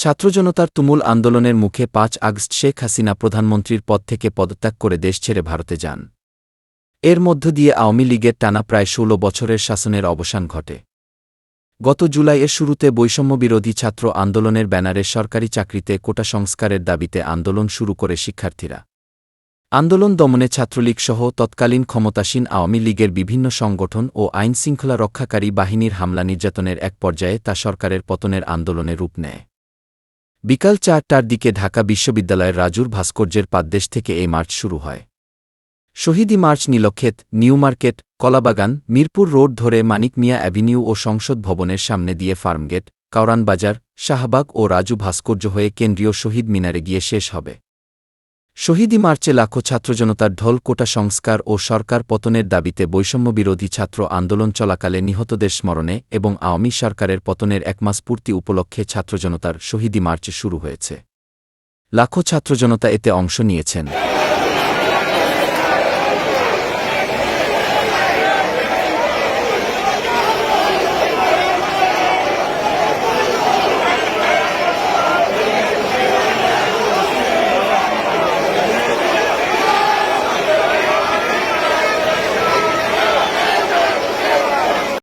ছাত্রজনতার তুমুল আন্দোলনের মুখে পাঁচ আগস্ট শেখ হাসিনা প্রধানমন্ত্রীর পদ থেকে পদত্যাগ করে দেশ ছেড়ে ভারতে যান। এর মধ্য দিয়ে আওয়ামী লীগের টানা প্রায় ষোলো বছরের শাসনের অবসান ঘটে। গত জুলাইয়ের শুরুতে বৈষম্যবিরোধী ছাত্র আন্দোলনের ব্যানারে সরকারি চাকরিতে কোটা সংস্কারের দাবিতে আন্দোলন শুরু করে শিক্ষার্থীরা। আন্দোলন দমনে ছাত্রলীগ সহ তৎকালীন ক্ষমতাসীন আওয়ামী লীগের বিভিন্ন সংগঠন ও আইনশৃঙ্খলা রক্ষাকারী বাহিনীর হামলা নির্যাতনের এক পর্যায়ে তা সরকারের পতনের আন্দোলনে রূপ নেয়। বিকাল চারটার দিকে ঢাকা বিশ্ববিদ্যালয়ের রাজুর ভাস্কর্যের পাদ্দেশ থেকে এই মার্চ শুরু হয়। শহীদি march Nilkhet, new market, Kalabagan, Mirpur road ধরে মানিক মিয়া অ্যাভিনিউ ও সংসদ ভবনের সামনে দিয়ে ফার্মগেট কাউরানবাজার শাহবাগ ও রাজু ভাস্কর্য হয়ে কেন্দ্রীয় শহীদ মিনারে গিয়ে শেষ হবে। শহীদি মার্চে লাখো ছাত্রজনতার ঢোল কোটা সংস্কার ও সরকার পতনের দাবিতে বৈষম্যবিরোধী ছাত্র আন্দোলন চলাকালে নিহতদের স্মরণে এবং আওয়ামী সরকারের পতনের একমাস পূর্তি উপলক্ষে ছাত্রজনতার শহীদি মার্চ শুরু হয়েছে। লাখো ছাত্রজনতা এতে অংশ নিয়েছেন।